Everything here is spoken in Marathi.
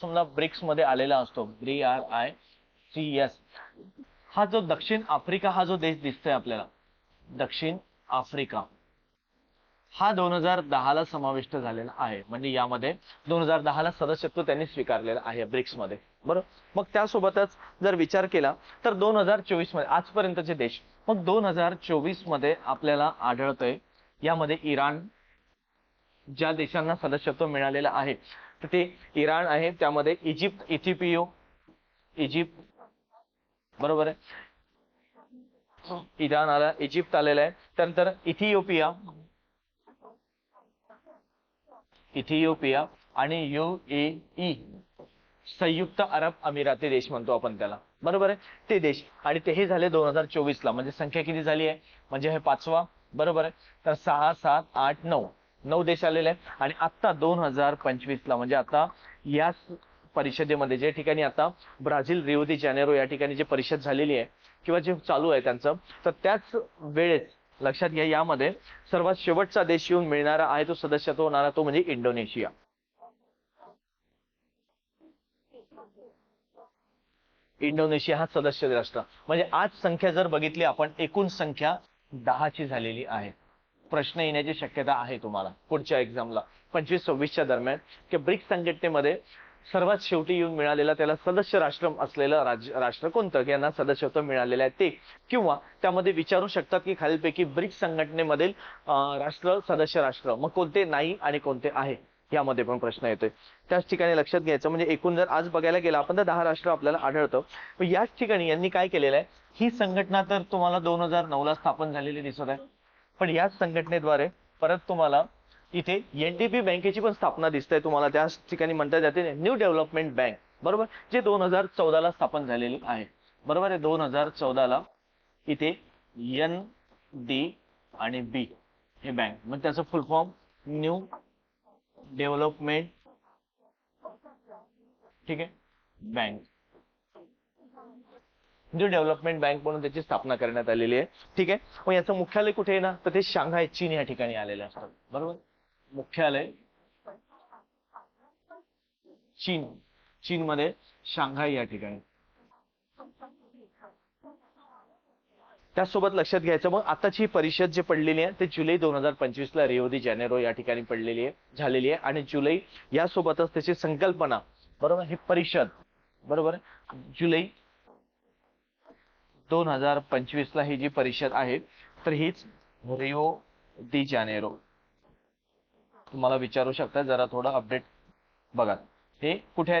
समजा ब्रिक्समध्ये आलेला असतो. B R I C S. हा जो दक्षिण आफ्रिका हा जो देश दिसतोय आपल्याला दक्षिण आफ्रिका हा दोन हजार दहाला समाविष्ट झालेला आहे. म्हणजे यामध्ये दोन हजार दहाला सदस्यत्व त्यांनी स्वीकारलेलं आहे ब्रिक्समध्ये. बरोबर मग त्यासोबतच जर विचार केला तर दोन हजार चोवीसमध्ये आजपर्यंतचे देश मग दोन हजार चोवीसमध्ये आपल्याला आढळतंय यामध्ये इराण ज्या देशांना सदस्यत्व मिळालेलं आहे. तर ते इराण आहे त्यामध्ये इजिप्त इथिपियो इजिप्त बरोबर आहे? इराण आला इजिप्त आलेला आहे. त्यानंतर इथिओपिया इथिओपिया आणि युएई संयुक्त अरब अमिराती देश म्हणतो आपण त्याला. बरोबर आहे? ते देश. आणि ते हे झाले दोन हजार चोवीस ला म्हणजे संख्या किती झाली आहे? म्हणजे हे पाचवा. बरोबर आहे? तर सहा सात आठ नऊ. नऊ देश आलेले आहेत. आणि आता दोन हजार पंचवीस ला म्हणजे आता या परिषदेमध्ये जे ठिकाणी आता ब्राझील रिओ दी जानेरो या ठिकाणी जी परिषद झालेली आहे किंवा जे चालू आहे त्यांचं तर त्याच वेळेस लक्षात घ्या यामध्ये सर्वात शेवटचा देश येऊन मिळणारा आहे तो सदस्यत्व होणारा तो म्हणजे इंडोनेशिया. इंडोनेशिया हा सदस्य राष्ट्र म्हणजे आज संख्या जर बघितली आपण एकूण संख्या दहाची झालेली आहे. प्रश्न येण्याची शक्यता आहे तुम्हाला पुढच्या एक्झामला पंचवीस सव्वीसच्या दरम्यान की ब्रिक्स संघटनेमध्ये सर्वात शेवटी येऊन मिळालेला त्याला सदस्य राष्ट्र असलेलं राज्य राष्ट्र कोणतं? यांना सदस्यत्व मिळालेलं आहे ते. किंवा त्यामध्ये विचारू शकतात की खालीलपैकी ब्रिक्स संघटनेमधील राष्ट्र सदस्य राष्ट्र मग कोणते नाही आणि कोणते आहे? यामध्ये पण प्रश्न येतोय. त्याच ठिकाणी लक्षात घ्यायचं म्हणजे एकूण जर आज बघायला गेलं आपण तर दहा राष्ट्र आपल्याला आढळतं. याच ठिकाणी यांनी काय केलेलं आहे? ही संघटना तर तुम्हाला दोन हजार नऊ ला स्थापन झालेली दिसत आहे. पण याच संघटनेद्वारे परत तुम्हाला इथे एनडीपी बँकेची पण स्थापना दिसते तुम्हाला त्याच ठिकाणी म्हणता जाते न्यू डेव्हलपमेंट बँक बरोबर? जे दोन हजार चौदाला स्थापन झालेली आहे. बरोबर आहे? दोन हजार चौदाला इथे एन डी आणि बी हे बँक मग त्याचं फुल फॉर्म न्यू डेव्हलपमेंट ठीक आहे? बँक न्यू डेव्हलपमेंट बँक म्हणून त्याची स्थापना करण्यात आलेली आहे. ठीक आहे? मग याचं मुख्यालय कुठे आहे ना? तर ते शांघाय चीन या ठिकाणी आलेले असतात बरोबर? मुख्यालय? चीन. चीन मध्ये शांघाय या ठिकाणी. त्यासोबत लक्षात घ्यायचं मग आताची ही परिषद जी पडलेली आहे ते जुलै दोन हजार पंचवीस ला रिओ दी या ठिकाणी पडलेली आहे झालेली आहे. आणि जुलै यासोबतच त्याची संकल्पना बरोबर? ही परिषद बरोबर? जुलै दोन हजार पंचवीस ला ही जी परिषद आहे तर हीच रिओ डी जानेरो. तुम्हाला विचारू शकता जरा थोडं अपडेट बघा. हे कुठे आहे?